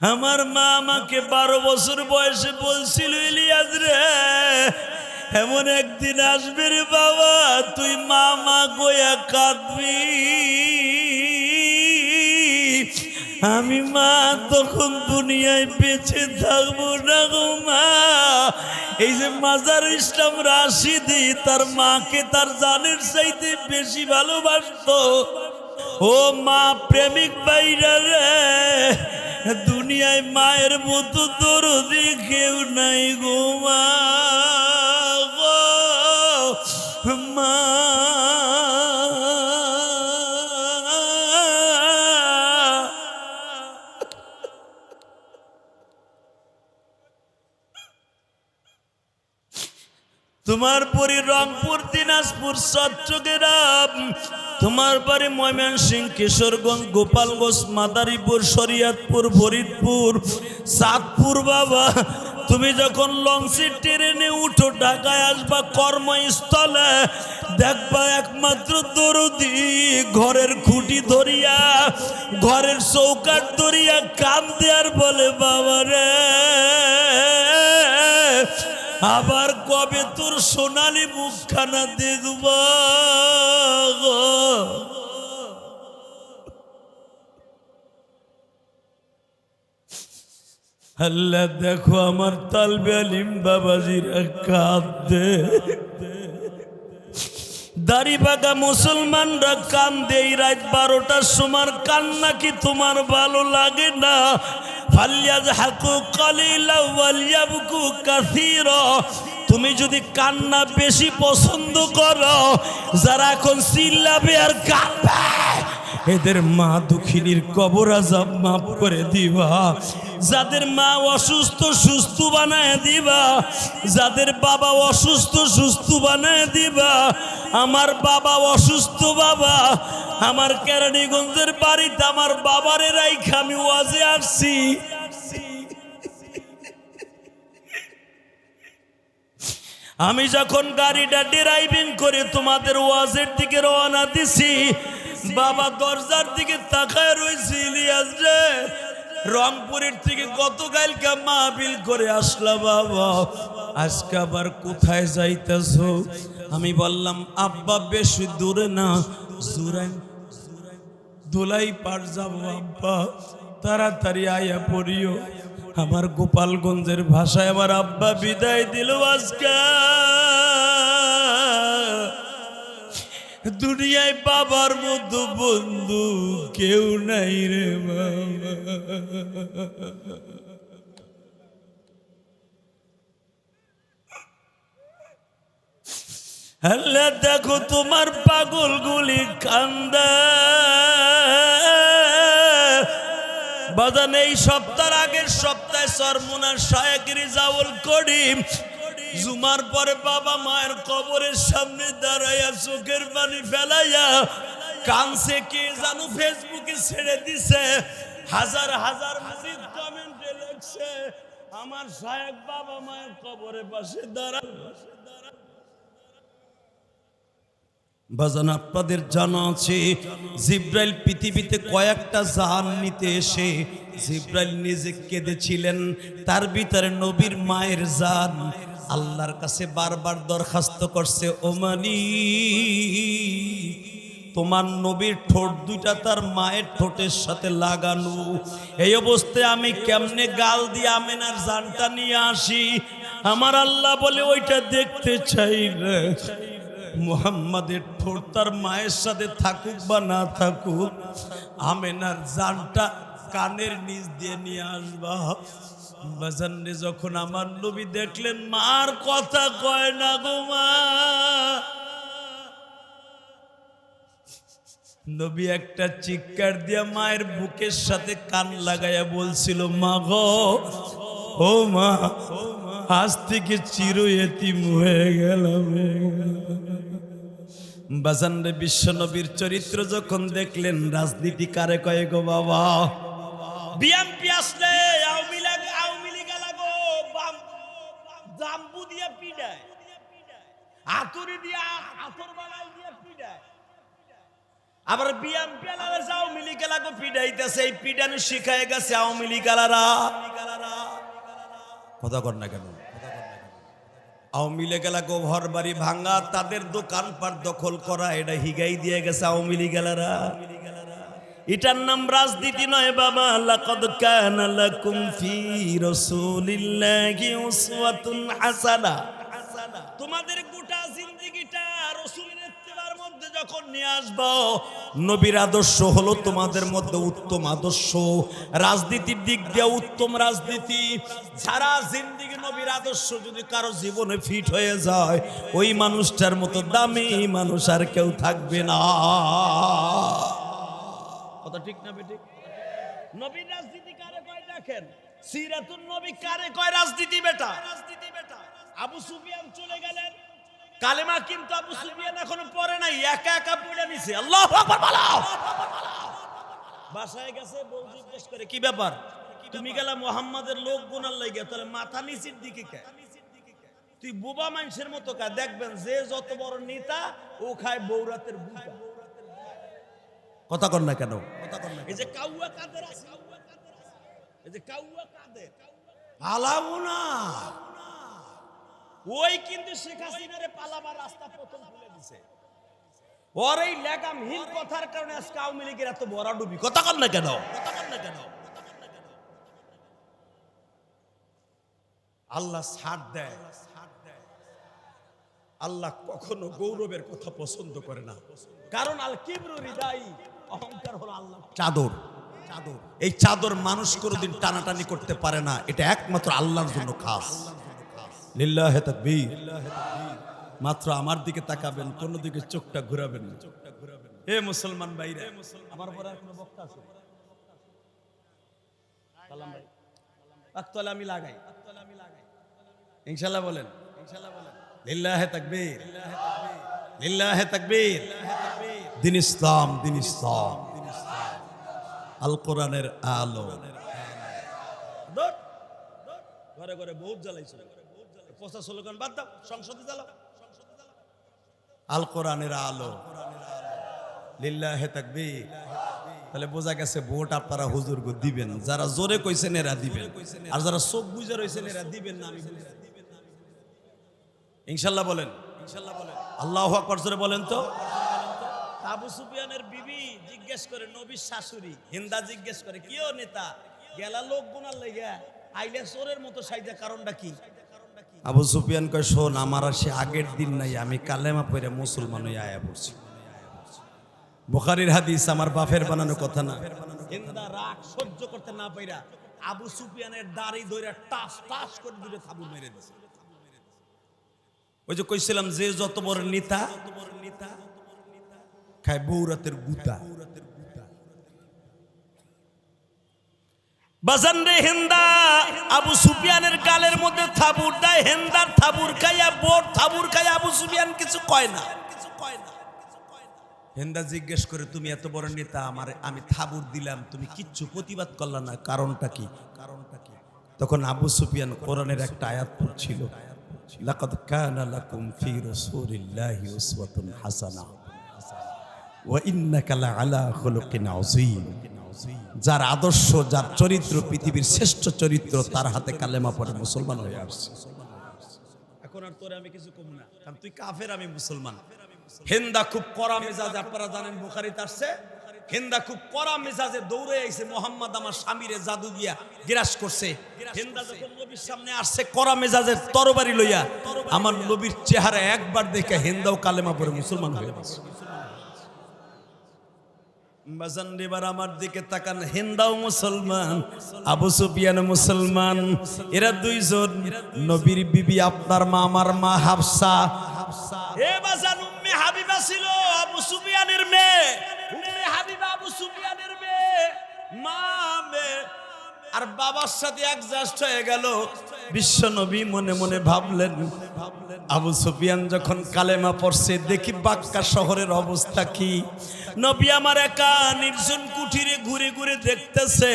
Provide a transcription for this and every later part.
আমার মা আমাকে বারো বছর বয়সে বলছিল, ইলিয়াস রে, এমন একদিন আসবে রে বাবা, তুই মা মা গোয়া কাঁদবি আমি মা, তখন দুনিয়ায় বেঁচে থাকব না গো মা। এই যে মাজার ইসলাম রাশিদি, তার মাকে তার জানের চাইতে বেশি ভালোবাসতো। ও মা প্রেমিক বাইরা রে দুনিয়ায় মায়ের মতো দরদি কেউ নাই গো মা মা। তোমার পরি রংপুর দিনাজপুর, চট্টগ্রাম, তোমার বাড়ি ময়মনসিং, কিশোরগঞ্জ, গোপালগঞ্জ, মাদারীপুর, শরিয়তপুর, ফরিদপুর, চাঁদপুর, বাবা। তুমি যখন লঞ্চের ট্রেনে উঠো, ঢাকায় আসবা কর্মস্থলে, দেখবা একমাত্র দরদি, ঘরের খুঁটি ধরিয়া, ঘরের চৌকাট ধরিয়া কান দেয়ার বলে, বাবা রে আবার কবে তোর সোনালি মুখখানা দেখব? হাল্লা দেখো আমার তালবে আলিম বাবাজিরা কাঁদে। দাড়ি বাগা মুসলমানরা কান দেই রাত বারোটার সময় কান্না কি তোমার ভালো লাগে না? তুমি যদি কান্না বেশি পছন্দ করো, যারা এখন চিল্লাবে আর কাঁদবে। এদের মা দুঃখিনীর কবর আজাব মাফ করে দিবা। যাদের মা অসুস্থ, সুস্থ বানায় দিবা। যাদের বাবা অসুস্থ, সুস্থ বানায় দিবা। আমার বাবা অসুস্থ বাবা। আমার কেরানীগঞ্জের বাড়িতে আমার বাবারে রাইখা আমি ওয়াজে আসছি। আমি যখন গাড়িটা ড্রাইভিং করে তোমাদের ওয়াজের দিকে রওনা দিছি বাবা দরজার দিকে তাকায় রয়েছে ইলিয়াস রে। রংপুরের থেকে গতকালকে মাহবিল করে আসলা বাবা। আজকে আবার কোথায় যাইতেছ? আমি বললাম, আব্বা, বেশি দূরে না। জুরাইন দোলাই পার যাব, আব্বা। তাড়াতাড়ি আয়া পড়িও। আমার গোপালগঞ্জের ভাষায় আমার আব্বা বিদায় দিল আজকে। দুনিয়ায় বাবার মতো বন্ধু কেউ নাই রে বাবা। আল্লাহ, দেখো তোমার পাগল গুলি কান্দা। বাজান এই সপ্তাহ আগের সপ্তাহে সরমুনার শায়কিরি জাউল করিম জুমার পরে বাবা মায়ের কবরের সামনে দাঁড়াইয়া চোখের পানি ফেলাইয়া কানছে কে জানো ফেসবুকে ছেড়ে দিছে। হাজার হাজার কমেন্টে লেখছে, আমার বাবা মায়ের কবরের পাশে বাজান, আপনাদের জানা আছে, জিব্রাইল পৃথিবীতে কয়েকটা জাহান নিতে এসে জিব্রাইল নিজে কেঁদেছিলেন। তার ভিতরে নবীর মায়ের জান আল্লাহর কাছে বারবার দরখাস্ত করছে ওমানি তোমার নবীর ঠোঁট দুইটা তার মায়ের ঠোঁটের সাথে লাগানো। এই অবস্থায় আমি কেমনে গাল দিয়ে আমেনার জানটা নিয়ে আসি? আমার আল্লাহ বলে, ওইটা দেখতে চাই মুহাম্মাদের ঠোঁট তার মায়ের সাথে থাকুক বা না থাকুক, আমেনার জানটা কানের নিচ দিয়ে নিয়ে আসবা। বাজান্নে যখন আমার নবী দেখলেন, মার কথা কয় না গো মা। নবী একটা চিৎকার দিয়া মায়ের বুকের সাথে কান লাগাইয়া বলছিল, মা গো, ও মা, আজ থেকে চির এতিম হয়ে গেলাম বাজানরে বিশ্বনবীর চরিত্র যখন দেখলেন, রাজনীতি কারে কয়ে গো বাবা? বিএনপি আসলে আওয়ামী জাম্বু দিয়া পিডায় আতুরি দিয়া আতর বানাই দিয়া পিডায় আবার বিএমপি আলারা আওয়ামী লীগ এলাকা পিডাইতেছে এই পিডানো শিখায় গেছে আওয়ামী লীগ আলারা কথা কর না কেন? আওয়ামী লীগ এলাকা ঘর বাড়ি ভাঙা, তাদের দোকানপাট দখল করা, এটা হিগাই দিয়ে গেছে আওয়ামী লীগ এলারা এটার নাম রাজনীতি নয় বাবা। লাকাদ কানা লাকুম ফি রাসূলিল্লাহি উসওয়াতুন হাসানা। তোমাদের গোটা জিন্দেগিটা রাসূলের ইত্তেবার মধ্যে যখন নিয়ে আসব, নবীর আদর্শ হলো তোমাদের মধ্যে উত্তম আদর্শ। রাজনীতির দিক দিয়ে উত্তম রাজনীতি। সারা জিন্দেগি নবীর আদর্শ যদি কারও জীবনে ফিট হয়ে যায়, ওই মানুষটার মতো দামি মানুষ আর কেউ থাকবে না। কথা ঠিক না বেটি নবীর রাজনীতি কারে কয় দেখেন? সিরাতুন নবী কারে কয় রাজনীতি বেটা? রাজনীতি বেটা আবু সুফিয়ান চলে গেলেন। কালেমা কিন্তু আবু সুফিয়ান এখনও পড়ে নাই, একা একা পড়ে নিছে। আল্লাহু আকবার বলো! বাসায় গেছে, বউ জিজ্ঞেস করে, কি ব্যাপার? তুমি গেলা মোহাম্মদের লোক গুনার লাগে তাহলে মাথা নিচের দিকে কে? তুই বোবা মানুষের মতো কা, দেখবেন যে যত বড় নেতা, ও খায় বৌরাতের বুকা কথা কর না কেন? এই যে কাউয়া কাদের আছে? এই যে কাউয়া কাদের? পালাবো না ওই কিন্তু শেখ হাসিনারে পালাবার রাস্তা প্রথম খুলে দিছে। ওর এই লেগামহীন কথার কারণে আজকে আওয়ামী লীগের এত বড় ডুবি। কথা না কেন কথা কর না কেন? আল্লাহ ছাড় দেয়। আল্লাহ কখনো গৌরবের কথা পছন্দ করে না। কারণ আল কিবরু হৃদয়। চাদর চাদর। এই চাদর মানুষ কোনোদিন টানাটানি করতে পারে না। এটা একমাত্র আল্লাহর জন্য খাস। লিল্লাহে তাকবীর। মাত্র আমার দিকে তাকাবেন, কোন দিকে চোখটা ঘুরাবেন না। চোখটা ঘুরাবেন মুসলমান ভাই। আক্তলে আমি লাগাই। ইনশাল্লাহ বলেন ইনশাল্লাহ বলেন। লিল্লাহে তাকবীর। লিল্লাহে তাকবীর। দিন ইসলাম দিন ইসলাম। আল কোরআনের আলো। ঘরে ঘরে বহুত জ্বালাইছে। পচা স্লোগান বাদ দাও, সংসদে জ্বালাও। আল কোরআনের আলো। লিল্লাহে তাকবীর। তাহলে বোঝা গেছে ভোট আপনারা হুজুর গো দিবেন। যারা জোরে কইছেন এরা দিবেন। আর যারা চোখ বুঝে রয়েছেন এরা দিবেন না, আমি। ইনশাল্লাহ বলেন ইনশাল্লাহ বলেন। আল্লাহ আকবর জোরে বলেন তো। আবু সুফিয়ানের বিবি জিজ্ঞেস করে নবীর শাশুড়ি? হিন্দা জিজ্ঞেস করে কিও নেতা? গেলা লোক গুনার লেগে আইলে চোরের মতো সাইজা কারণটা কি? আবু সুফিয়ান কয় শোন আমার আর সে আগের দিন নাই আমি কালেমা পড়ে মুসলমান হয়ে আয়া পড়ছি। বুখারির হাদিস আমার বাপের বানানো কথা না। হিন্দা রাগ সহ্য করতে না পাইরা আবু সুফিয়ানের দাড়ি ধরে টাস টাস করে দূরে থাবু মেরে দিছে। ওই যে কইছিলাম যে যত বড় নেতা খায় বৌরাতের গুতা। বাজান রে হেন্দা আবু সুফিয়ানের গালের মধ্যে থাবুর দেয় হেন্দার থাবুর খাইয়া বোর থাবুর খাইয়া আবু সুফিয়ান কিছু কয় না। হেন্দা জিজ্ঞেস করে তুমি এত বড় নেতা আমার আমি থাবুর দিলাম তুমি কিচ্ছু প্রতিবাদ করলা না কারণটা কি? কারণটা কি? তখন আবু সুফিয়ান কোরআনের একটা আয়াত পড়ছিল লাকাদ কানা লাকুম ফি রাসূলিল্লাহি উসওয়াতুন যার আদর্শ, যার চরিত্র পৃথিবীর শ্রেষ্ঠ চরিত্র, তার হাতে কালেমা পড়ে মুসলমান হয়ে আসছে। এখন আর তোরে আমি কিছু কম না, কারণ তুই কাফের, আমি মুসলমান। হিন্দা খুব কড়া মেজাজ, আপনারা জানেন বুখারি আসছে। হিন্দা খুব কড়া মেজাজে দৌড়ে আইছে, মোহাম্মদ আমার স্বামীরে জাদু দিয়া গ্রাস করছে। হিন্দা যখন নবীর সামনে আসছে, কড়া মেজাজের তরবারি লইয়া, আমার নবীর চেহারা একবার দেখে হিন্দাও কালেমা পড়ে মুসলমান হয়ে গেছে। বাজান এবার আমার দিকে তাকান। হিন্দাও মুসলমান, আবু সুফিয়ান মুসলমান। এরা দুইজন, নবীর বিবি আপনার মা, আমার মা হাফসা। এ বাজান উম্মে হাবিবা ছিল আবু সুফিয়ানের মেয়ে। উম্মে হাবিবা আবু মা, মেয়ে। আর বাবার সাথে অ্যাডজাস্ট হয়ে গেল। বিশ্ব নবী মনে মনে ভাবলেন, আবু সুফিয়ান যখন কালেমা পড়ছে, দেখি বাক্কা শহরের অবস্থা কি। নবী আমার একা, নির্জন কুঠিরে ঘুরে ঘুরে দেখতেছে,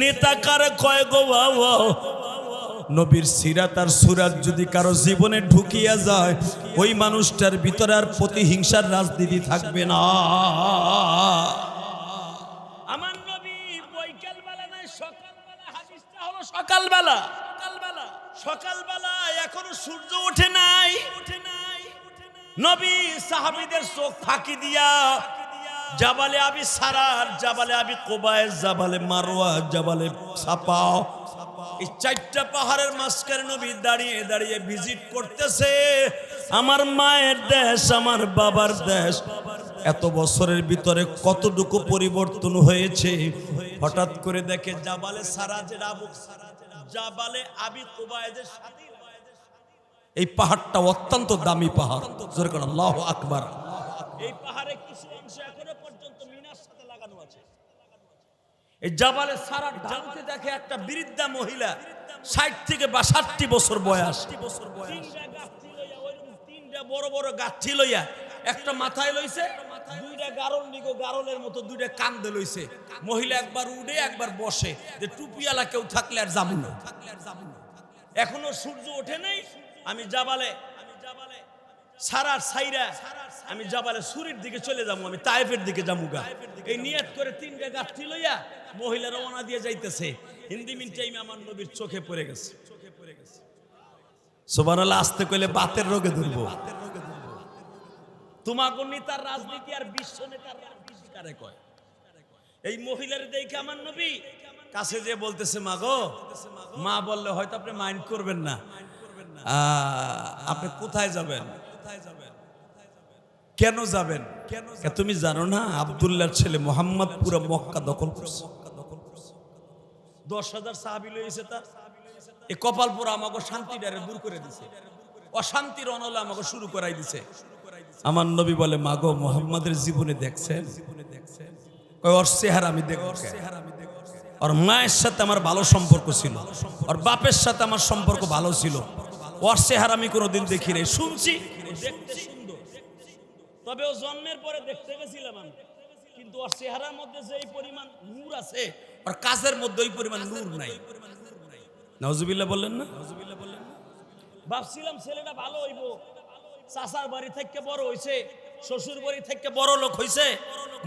নেতা কারে কয় গো নবীর সিরাত আর সুরাত যদি কারও জীবনে ঢুকিয়া যায়, ওই মানুষটার ভিতরে আর প্রতিহিংসার রাজনীতি থাকবে না আমার নবী বৈকাল বেলা নাই সকালবেলা হাদিসটা হলো সকালবেলা সকালবেলা এখনও সূর্য ওঠে নাই। ওঠে নাই নবী সাহাবীদের চোখ ফাঁকি দিয়া, জাবালে আবি সারার, জাবালে আবি কোবায় জাবালে মারোয়া জাবালে সাপাও এই চারটা পাহাড়ের মাঝখানে নবী দাঁড়িয়ে দাঁড়িয়ে ভিজিট করতেছে। আমার মায়ের দেশ, আমার বাবার দেশ এত বছরের ভিতরে কতটুকু পরিবর্তন হয়েছে? হঠাৎ করে দেখে জাবালে সারা যে আবু জাবালে আবি কোবায়েদের এই পাহাড়টা অত্যন্ত দামি পাহাড়। জোরে করে আল্লাহ আকবার। এই পাহাড়ে কিছু অংশ এখনও পর্যন্ত মিনার সাথে লাগানো আছে। এই জাবালে সারা ঢালতে দেখে একটা বৃদ্ধা মহিলা ষাট থেকে বাষট্টি বছর বয়স। গাছটি লইয়া, তিনটা বড় বড় গাছটি লইয়া একটা মাথায় লইছে দুইটা গারল নিগো গারলের মতো দুইটা কান্দে লইছে। মহিলা একবার উঠে, একবার বসে। যে টুপিয়ালা কেউ থাকলে আর যাব না। এখনও সূর্য ওঠে নাই, আমি জাবালে আমি জাবালে সারার সাইরা আমি জাবালে সুরির দিকে চলে যাব, আমি তাইফের দিকে যাব গা। এই নিয়ত করে তিনটা গাছটি লইয়া মহিলা রওনা দিয়ে যাইতেছে। হিন্দি মিন টাইমে আমার নবীর চোখে পড়ে গেছে। চোখে পড়ে গেছে সোবানাল্লাহ আসতে কইলে বাতের রোগে ধরবো। তোমাকে নেতার রাজনীতি আর বিশ্ব নেতার রাজনীতি কারে কয়? এই মহিলার দেখে আমার নবী কাছে যে বলতেছে মা গো মা বললে হয়তো আপনি মাইন্ড করবেন না। আপনি কোথায় যাবেন? কেন যাবেন? কেন তুমি জানো না, আব্দুল্লাহর ছেলে মোহাম্মদ পুরো মক্কা দখল করছে। দশ হাজার সাহাবি লইছে তার এই কপালপুরা আমাকে শান্তিটারে দূর করে দিছে। অশান্তির অনলে আমাকে শুরু করাই দিছে। আমার নবী বলে, মাগো, মোহাম্মদের জীবনে দেখছেন? ওর চেহারা আমি দেখব ওর মায়ের সাথে আমার ভালো সম্পর্ক ছিল। ওর বাপের সাথে আমার সম্পর্ক ভালো ছিল। ওর চেহারা আমি কোনোদিন দেখি নাই। শুনছি? তবে ও জন্মের পরে দেখতে গেছিলাম আমি। কিন্তু ওর চেহারার মধ্যে যে পরিমাণ নূর আছে, ওর কাজের মধ্যে ওই পরিমাণ নূর নাই। নজুবিল্লাহ বললেন না? নজুবিল্লাহ বললেন ভাবছিলাম ছেলেটা ভালো হইব। চাচার বাড়ি থেকে বড় হইছে শ্বশুর বাড়ি থেকে বড় লোক হইছে।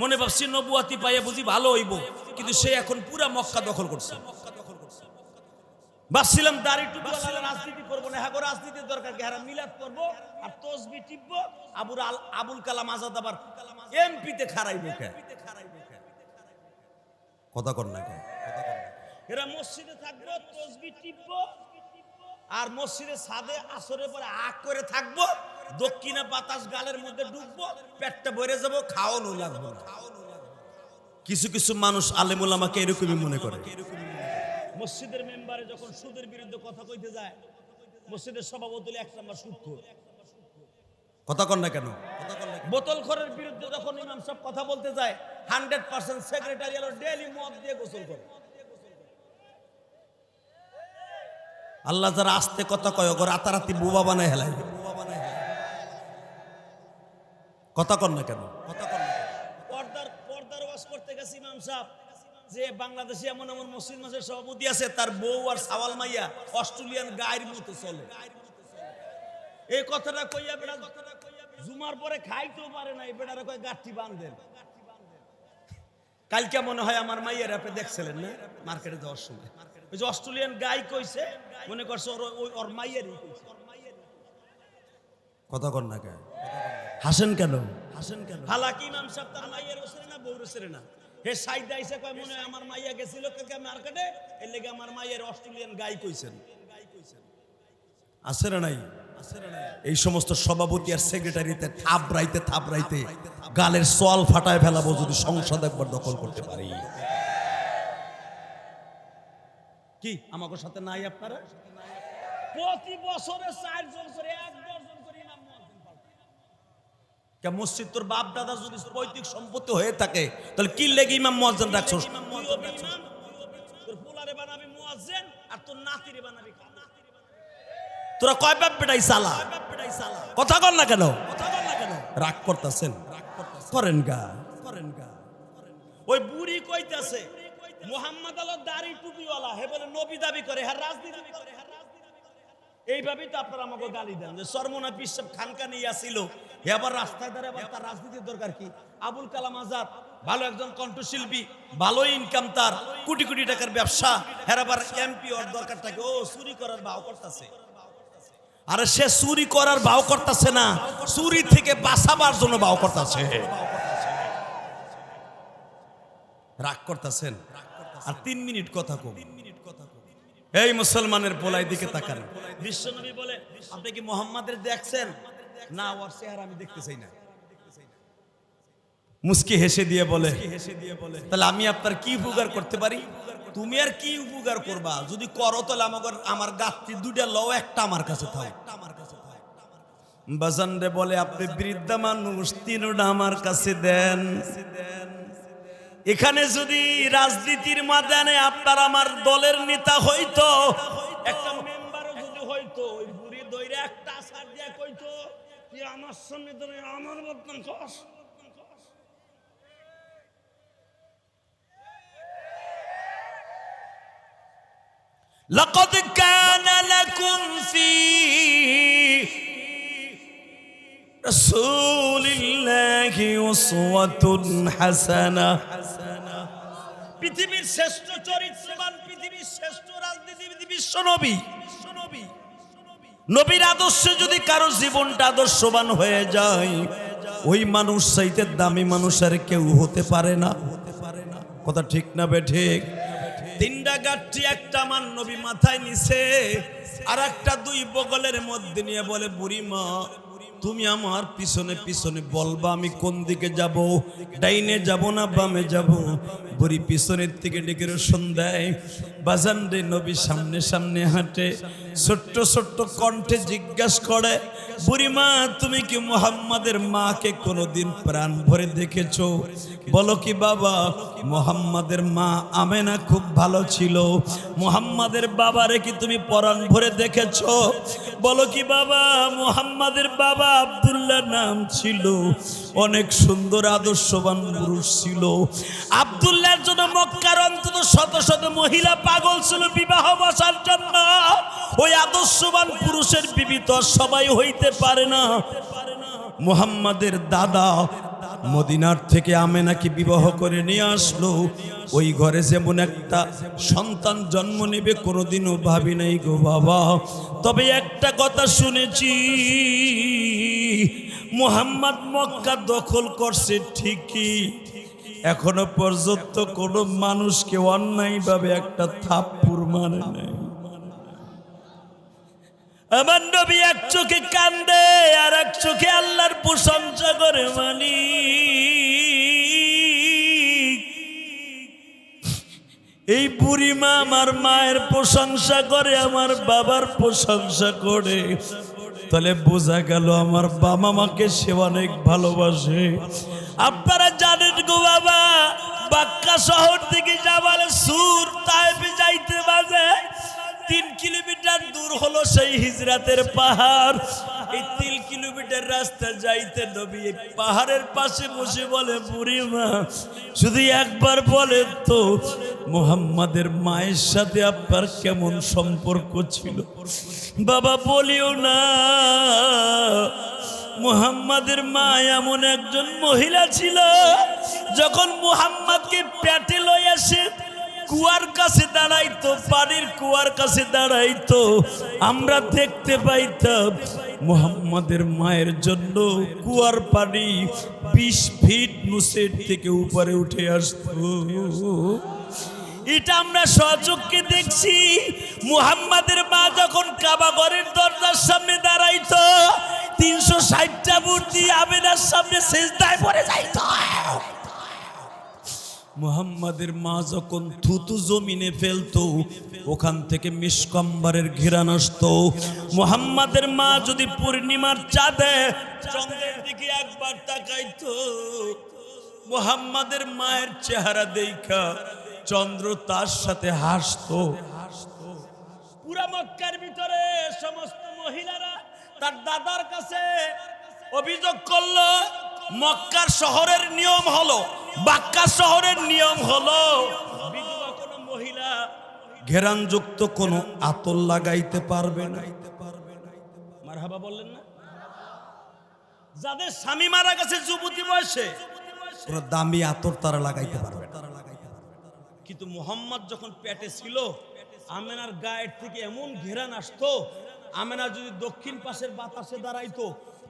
মনে ভাবছি নবুয়াতি পাইয়া বুঝি ভালো হইব কিন্তু সে এখন পুরা মক্কা দখল করছে। ভাবছিলাম দাড়ি টুপি রাজনীতি করব না হ্যাঁ রাজনীতির দরকার হ্যাঁ মিলাদ করব আর তসবি টিপবো আবুর আল আবুল কালাম আজাদ আবার এমপিতে খারাইবো কে? কথা কর না এরা মসজিদে থাকব তসবি টিপবো আর মসজিদের ছাদে আসরের পরে আগ করে থাকব। দক্ষিণে বাতাস গালের মধ্যে ঢুকবো পেটটা ভরে যাব খাওয়ানো লাগবো কিছু কিছু মানুষ আলেমুল আমাকে এরকমই মনে করে। মসজিদের মেম্বারে যখন সুদের বিরুদ্ধে কথা কইতে যায় মসজিদের সভাপতি এক নাম্বার সুদ। কথা কন না কেন? বোতল খরের বিরুদ্ধে যখন ইমাম সব কথা বলতে যায় হান্ড্রেড পার্সেন্ট সেক্রেটারি ডেলি মদ দিয়ে গোসল করে। আল্লাহ যারা আসতে কথা কয় ওগো রাতারাতি বুবা বানায় হেলাই কথা কন না কেন কথা কেন? পর্দার পর্দার ওয়াজ করতে গেছি ইমাম সাহেব, যে বাংলাদেশে এমন এমন মসজিদ মাসের সভাপতি আছে, তার বউ আর সাওয়াল মাইয়া অস্ট্রেলিয়ান গায়ের মতো চলে এই কথাটা কইয়া বেড়া জুমার পরে খাইতেও পারে না, এই বেড়ারা কয় গাঠি বান্ধেন কালকে মনে হয় আমার মাইয়ের আপনি দেখছিলেন না, মার্কেটে যাওয়ার সময় ওই যে অস্ট্রেলিয়ান গাই কইছে, মনে করছে ওর ওর মাইয়েরই কইছে। কথা কর না কেন? হাসেন কেন? হাসেন কেন? হালাকি ইমাম সাহেব তার মাইয়ের ওসরে না বউর ওসরে না? হে সাইড আইসে কয় মনে আমার মাইয়া গেছিল কালকে মার্কেটে? এর লেগে আমার মাইয়ের অস্ট্রেলিয়ান গাই কইছেন। আছে না নাই? এই সমস্ত সভাপতি আর সেক্রেটারিতে থাপড়াইতে থাপড়াইতে গালের সোয়াল ফাটায় ফেলাবো যদি সংসদ একবার দখল করতে পারি। কি আমাকে সাথে নাই আপনারা? প্রতি বছরে চারজন করে এক দশজন করে ইমাম মুয়াজ্জিন পাল্টায়। কে মসজিদ তোর বাপ দাদা যদি পৈতৃক সম্পত্তি হয়ে থাকে তাহলে কি লেগে ইমাম মুয়াজ্জিন রাখছস? তোর পোলারে বানাবি মুয়াজ্জিন আর তোর নাতিরে বানাবি তোরা কয় বাপ বেটাই সালা? কথা কর না কেন? রাগ করতেছেন? করেন গা। করেন গা। ওই বুড়ি কইতাছে মোহাম্মদ আলো দাড়ি টুপিওয়ালা। হে বলে নবী দাবি করে হ্যাঁ রাজনীতি করে হ্যাঁ এইভাবেই তো আপনারা আমাকে গালি দেন যে সরমনা পিসাব খানকা নিয়ে আসিল হে আবার রাস্তায় দাঁড়িয়ে আবার তার রাজনীতির দরকার কি? আবুল কালাম আজাদ, ভালো একজন কণ্ঠশিল্পী, ভালো ইনকাম তার, কোটি কোটি টাকার ব্যবসা। হ্যাঁ আবার এমপি ওর দরকার থাকে। ও চুরি করার ভাও করতেছে। আরে সে চুরি করার ভাও করতেছে না, চুরি থেকে বাঁচাবার জন্য ভাও করতেছে। রাগ করতেছেন? আর তিন মিনিট কথা কম। এই মুসলমানের পোলাই দিকে তাকান। বিশ্বনবী বলে আপনি কি মোহাম্মদের দেখছেন? না ওর চেহারা আমি দেখতে চাই না। মুস্কি হেসে দিয়ে বলে হেসে দিয়ে বলে তাহলে আমি আপনার কি উপকার করতে পারি? তুমি আর কি উপকার করবা? যদি করো তাহলে আমাকে আমার গাছটি দুইটা লও একটা আমার কাছে থাও। বাজান রে বলে আপনি বৃদ্ধা মানুষ তিনটা আমার কাছে দেন। এখানে যদি রাজনীতির মাদানে আপনার আমার দলের নেতা হইতো একটা মেম্বারও যদি হইতো ওই বুড়ি দইরে একটা আসার দিয়া কইতো তুই আমার সামনে ধরে আমার বদনাম কস لقد كان لكم في রসুলিল্লাহি উসওয়াতুন হাসানা। পৃথিবীর শ্রেষ্ঠ চরিত্রবান, পৃথিবীর শ্রেষ্ঠ রাজনীতি রাজনীতিবিদ বিশ্বনবী নবীর আদর্শে যদি কারও জীবনটা আদর্শবান হয়ে যায়, ওই মানুষ সাইতে দামি মানুষ আর কেউ হতে পারে না। কথা ঠিক না বে ঠিক? তিনটা গাঠটি একটা আমার নবী মাথায় নিছে আর একটা দুই বগলের মধ্যে নিয়ে বলে, বুড়ি মা তুমি আমার পিছনে পিছনে বলবা, আমি কোন দিকে যাব? ডাইনে যাব না বামে যাব? বুড়ি পিছনের থেকে ডেকে সন্ধ্যায় বাজান রে নবী সামনে সামনে হাঁটে। ছোট্ট ছোট্ট কণ্ঠে জিজ্ঞাসা করে বুড়ি মা তুমি কি মোহাম্মদের মাকে কোনোদিন প্রাণ ভরে দেখেছ? বলো কি, বাবা, মোহাম্মদের মা আমেনা খুব ভালো ছিল। মোহাম্মদের বাবারে কি তুমি পরাণ ভরে দেখেছ? বলো কি, বাবা, মোহাম্মদের বাবা আব্দুল্লাহ নাম ছিল। অনেক সুন্দর, আদর্শবান পুরুষ ছিল। আব্দুল্লাহর জন্য মক্কার অন্তত শত শত মহিলা পাগল ছিল, বিবাহ বসার জন্য। ওই আদর্শবান পুরুষের বিবি তো সবাই হইতে পারে না। মুহাম্মাদের দাদা মদিনার থেকে আমেনাকে বিবাহ করে নিয়ে আসলো? ওই ঘরে যেমন একটা সন্তান জন্ম নেবে, কোনোদিনও ভাবি নাই গো বাবা। তবে একটা কথা শুনেছি, মুহাম্মদ মক্কা দখল করছে ঠিকই। এখনও পর্যন্ত কোনো মানুষকে অন্যায়ভাবে একটা থাপ্পুর মানে নাই। আমার নবী এক চোখে কান্দে আর এক চোখে আল্লাহর প্রশংসা করে মানি এই বুড়িমা আমার মায়ের প্রশংসা করে, আমার বাবার প্রশংসা করে। তাহলে বোঝা গেল আমার বাবা মাকে সে অনেক ভালোবাসে। আপনারা জানেন গো বাবা, বাক্কা শহর থেকে যাবালে সুর হলো সেই হিজরাতের পাহাড়। এই তিন কিলোমিটার রাস্তা যাইতে নবী পাহাড়ের পাশে বসে বলে বুড়িমা শুধু একবার বলে তো মোহাম্মদের মায়ের সাথে আপনার কেমন সম্পর্ক ছিল? বাবা, বলিও না। মুহাম্মাদের মা এমন একজন মহিলা ছিল, যখন মুহাম্মাদকে প্যাটে লই আসে কুয়ার কাছে দাঁড়াইতো, পানির কুয়ার কাছে দাঁড়াইতো। আমরা দেখতে পাইতাম মুহাম্মাদের মায়ের জন্য কুয়ার পানি বিশ ফিট নুসের থেকে উপরে উঠে আসতো। এটা আমরা সচক্ষে দেখছি। মুহাম্মাদের মা যখন কাবাগরের দরজার সামনে দাঁড়াইত, তিনশো ষাটটা মূর্তি আবেদার সামনে শেষ দায় পড়ে যাইতো। মুহাম্মাদের মা যখন থুতু জমিনে ফেলতো, ওখান থেকে মিসকম্বরের ঘেরান আসতো। মুহাম্মাদের মা যদি পূর্ণিমার চাঁদে চন্দ্রের দিকে একবার তাকাইতো, মুহাম্মাদের মায়ের চেহারা দেখা চন্দ্র তার সাথে হাসতো। পুরা মক্কার ভিতরে সমস্ত মহিলারা তার দাদার কাছে অভিযোগ করল মক্কার শহরের নিয়ম হলো, বাক্কা শহরের নিয়ম হলো কোনো মহিলা ঘেরানযুক্ত কোনো আতর লাগাইতে পারবে না। মারহাবা বললেন না? যাদের স্বামী মারা গেছে যুবতী বয়সে কোনো দামি আতর তারা লাগাইতে পারবে কিন্তু মোহাম্মদ যখন পেটে ছিল, আমেনার গায়ের থেকে এমন ঘেরান আসতো, আমেনা যদি দক্ষিণ পাশের বাতাসে দাঁড়াইতো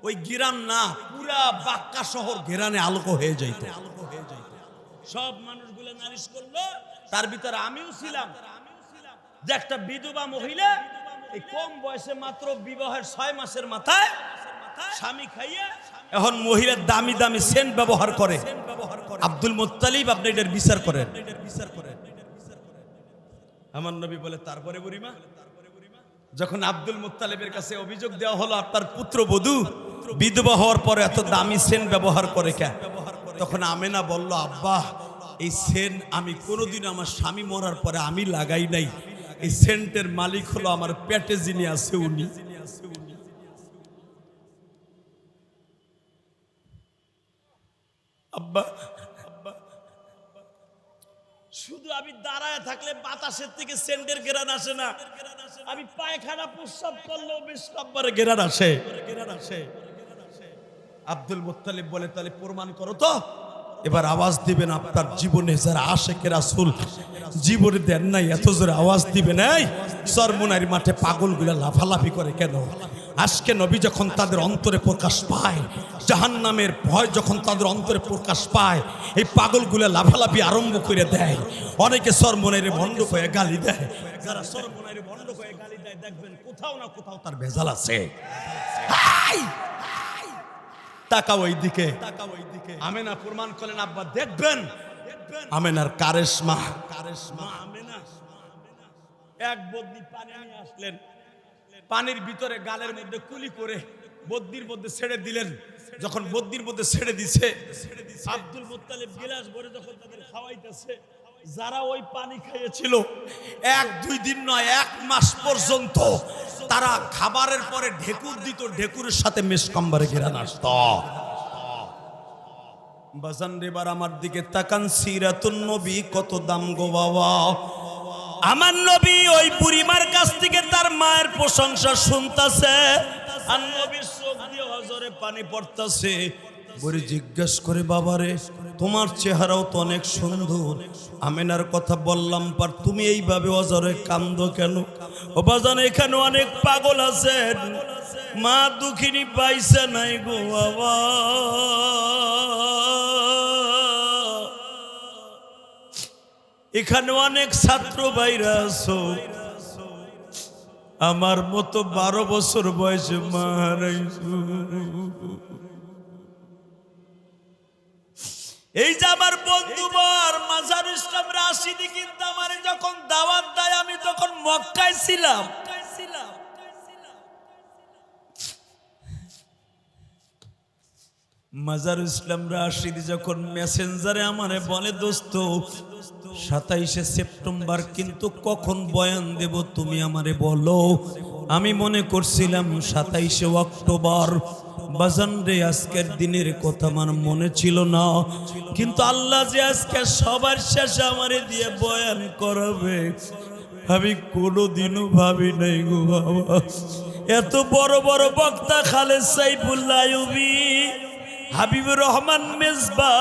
ওই গিরাম না পুরা বাক্কা শহর ঘেরানে আলোক হয়ে যাইত। হয়ে সব মানুষগুলো নালিশ করল তার ভিতরে আমিও ছিলাম। যে একটা বিধবা মহিলা এই কম বয়সে মাত্র বিবাহের ছয় মাসের মাথায় স্বামী খাইয়ে এখন মহিলার দামি দামি সেন্ট ব্যবহার করে। আব্দুল মোত্তালিব আপনি এটার বিচার করেন। বিচার করেন আমার নবী বলে তারপরে বুড়িমা যখন আব্দুল মুত্তালিবের কাছে অভিযোগ দেওয়া হলো আপনার পুত্র বধূ বিধবা হওয়ার পরে এত দামি সেন্ট ব্যবহার করে কেন তখন আমেনা বলল, আব্বা, এই সেন্ট আমি কোনোদিন আমার স্বামী মরার পরে আমি লাগাই নাই। এই সেন্টের মালিক হলো আমার পেটে যিনি আছে উনি। শুধু আমি দাঁড়ায় থাকলে বাতাসের থেকে সেন্টের গেরান আসে না। আমি পায়খানা প্রস্রাব করলেও বেশ গেরান আসে গেরান আসে। আব্দুল মুত্তালিব বলে, তাহলে প্রমাণ করো তো। এবার আওয়াজ দিবেন আপনার জীবনে যারা আশেকের রাসূল, জীবনে দেন নাই, এত জোরে আওয়াজ দিবেন, এই সরমুনারি মাঠে পাগলগুলা লাফালাফি করে কেন? আজকে নবী যখন তাদের অন্তরে প্রকাশ পায়, জাহান্নামের ভয় যখন তাদের অন্তরে প্রকাশ পায়, এই পাগলগুলা লাফালাফি আরম্ভ করে দেয়। অনেকে সরমুনারি ভণ্ড হয়ে গালি দেয়। যারা সরমুনারি ভণ্ড হয়ে গালি দেয়, দেখবেন কোথাও না কোথাও তার ভেজাল আছে! তাকা ওই দিকে আমেনা প্রমাণ করলেন আব্বা দেখবেন। আমেনার কারেশমা। কারেশমা আমেনা এক বদ্নি পানি নিয়ে আসলেন। পানির ভিতরে গালের মধ্যে কুলি করে বদ্দির মধ্যে ছেড়ে দিলেন। যখন বদ্দির মধ্যে ছেড়ে দিছে। আব্দুল মুত্তালিব গিলাস ভরে যখন তাদের খাওয়াইতেছে যারা ওই পানি খেয়েছিল এক, দুই দিন নয়, এক মাস পর্যন্ত তারা খাবারের পরে ঢেকুর দিত, ঢেকুরের সাথে মেসকম্বারে ঘেরান আসত বাজান রেবার আমার দিকে কত দাম গো বাবা। আমার নবী ওই কাছ থেকে তার মায়ের প্রশংসা শুনতাছে। হজরে পানি পড়তাছে। জিজ্ঞেস করে, বাবারে তোমার চেহারাও তো অনেক সুন্দর। আমেনার কথা বললাম, পার, তুমি এইভাবে অজরে কান্দ কেন? ও এখানে অনেক পাগল আছেন। মা দুঃখিনী পাইছে নাই গো বাবা। এখানে অনেক ছাত্র ভাইরা আছো। আমার মতো বারো বছর বয়সে মারাইছো এই যে আমার বন্ধু বর, মাজার ইসলাম রাশিদি কিন্তু আমার যখন দাওয়াত দেয়, আমি তখন মক্কায় ছিলাম। মাজার ইসলাম রাশিদ যখন মেসেঞ্জারে আমারে বলে, দোস্ত, সাতাইশে সেপ্টেম্বর কিন্তু কখন বয়ান দেব তুমি আমারে বলো? আমি মনে করছিলাম সাতাইশে অক্টোবর। বাজান রে, আজকের দিনের কথা আমার মনে ছিল না। কিন্তু আল্লাহ যে আজকে সবার শেষে আমারে দিয়ে বয়ান করাবে, আমি কোনোদিনও ভাবি নাই গো বাবা। এত বড় বড় বক্তা খালেদ সাইফুল্লাহ আইয়ুবী, হাবিবুর রহমান মেজবা,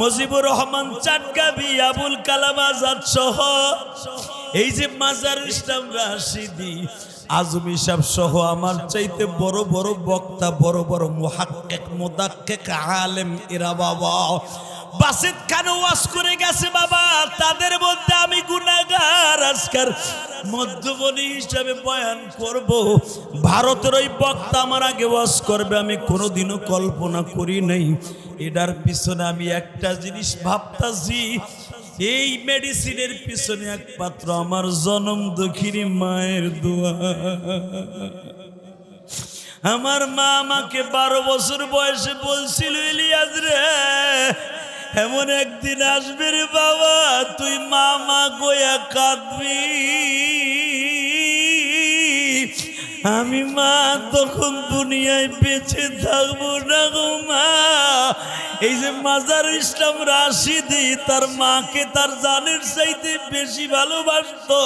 মজিবুর রহমান চাটগাবি, আবুল কালাম আজাদ সহ, এই যে মাজার ইসলাম রাশিদি আজমি সাহেব সহ আমার চাইতে বড় বড় বক্তা, বড় বড় মুহাক্কিক, মুদাক্কিক আলেম এরা বাবা। বাসিত খান ওয়াজ করে গেছে বাবা? তাদের মধ্যে আমি গুনাহগার। আজকার মধ্যমণি হিসাবে বয়ান করব। ভারতের ওই বক্তা আমার আগে ওয়াজ করবে, আমি কোনোদিনও কল্পনা করি নাই। এটার পিছনে আমি একটা জিনিস ভাবতাছি এই মেডিসিনের পিছনে একমাত্র আমার জনম দক্ষিণী মায়ের দোয়া। আমার মা আমাকে বারো বছর বয়সে বলছিল, ইলিয়াস রে, এমন একদিন আসবে রে বাবা, তুই মা মা গোয়া কাঁদবি। আমি মা, তখন দুনিয়ায় বেঁচে থাকব না গো মা। এই যে মাজার ইসলাম রাশিদি, তার মাকে তার জানের চাইতে বেশি ভালোবাসতো।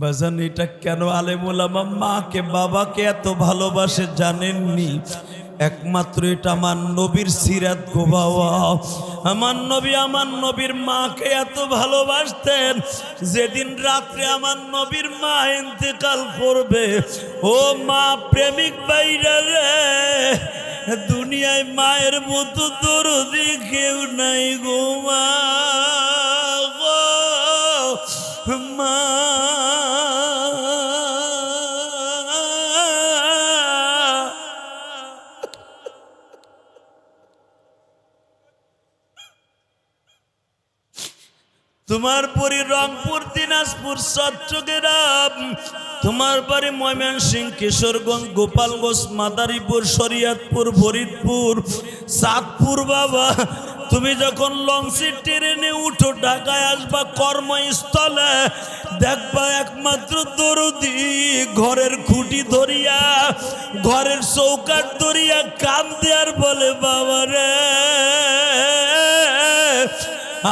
বাজান, এটা কেন আলেমুলামা মাকে, বাবাকে এত ভালোবাসে জানেননি? একমাত্র এটা আমার নবীর সিরাত গো বাবা। আমার নবী আমার নবীর মাকে এত ভালোবাসতেন, যেদিন রাত্রে আমার নবীর মা ইন্তেকাল করবে। ও মা প্রেমিক বাইরা রে, দুনিয়ায় মায়ের মতো দরদি কেউ নাই গো। মা তোমার পরি রংপুর, দিনাজপুর চট্টগ্রাম তোমার বাড়ি ময়মনসিং, কিশোরগঞ্জ, গোপালগঞ্জ, মাদারীপুর, শরিয়াতপুর, ফরিদপুর সাতপুর বাবা। তুমি যখন লঞ্চের ট্রেনে উঠো, ঢাকায় আসবা কর্মস্থলে, দেখবা একমাত্র দরদি ঘরের খুঁটি ধরিয়া, ঘরের চৌকাট ধরিয়া কাম দেয়ার বলে, বাবা রে।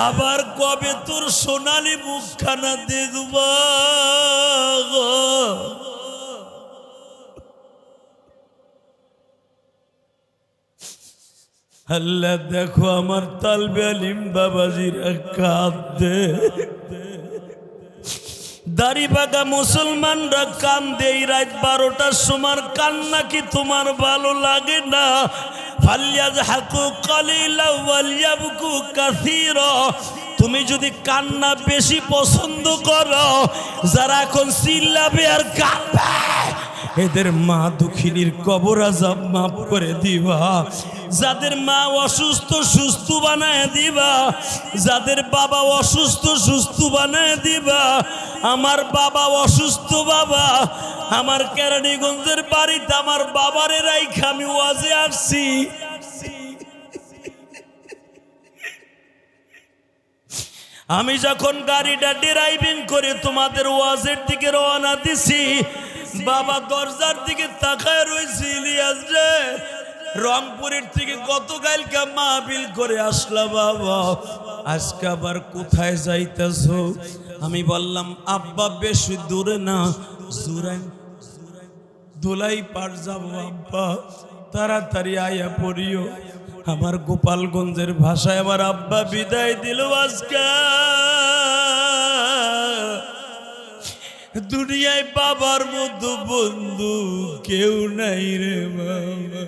আবার কবে তোর সোনালি মুখখানা দেখব? হাল্লা দেখো আমার তালবে আলিম বাবাজিরা কাঁদে। দাড়ি বাগা মুসলমানরা কান দেই রাত বারোটার সময় কান্না কি তোমার ভালো লাগে না? তুমি যদি কান্না বেশি পছন্দ করো, যারা এখন চিল্লাবে আর কাঁদবে। এদের মা দুঃখিনীর কবর আজাব মাফ করে দিবা। যাদের মা অসুস্থ, সুস্থ বানায় দিবা। যাদের বাবা অসুস্থ, সুস্থ বানায় দিবা। আমার বাবা অসুস্থ বাবা। আমার কেরানীগঞ্জের বাড়িতে আমার বাবারে রাইখা আমি ওয়াজে আসছি। আমি যখন গাড়িটা ড্রাইভিং করে তোমাদের ওয়াজের দিকে রওনা দিছি বাবা দরজার দিকে তাকায় রয়েছে ইলিয়াস রে। রংপুরের থেকে গতকালকে মাহবিল করে আসলা বাবা। আজকে আবার কোথায় যাইতেছ? আমি বললাম, আব্বা বেশি দূরে না, জুরাইন দোলাই পার যাব, আব্বা। তাড়াতাড়ি আয়া পড়িও। আমার গোপালগঞ্জের ভাষায় আমার আব্বা বিদায় দিল আজকে। দুনিয়ায় বাবার মতো বন্ধু কেউ নাই রে বাবা।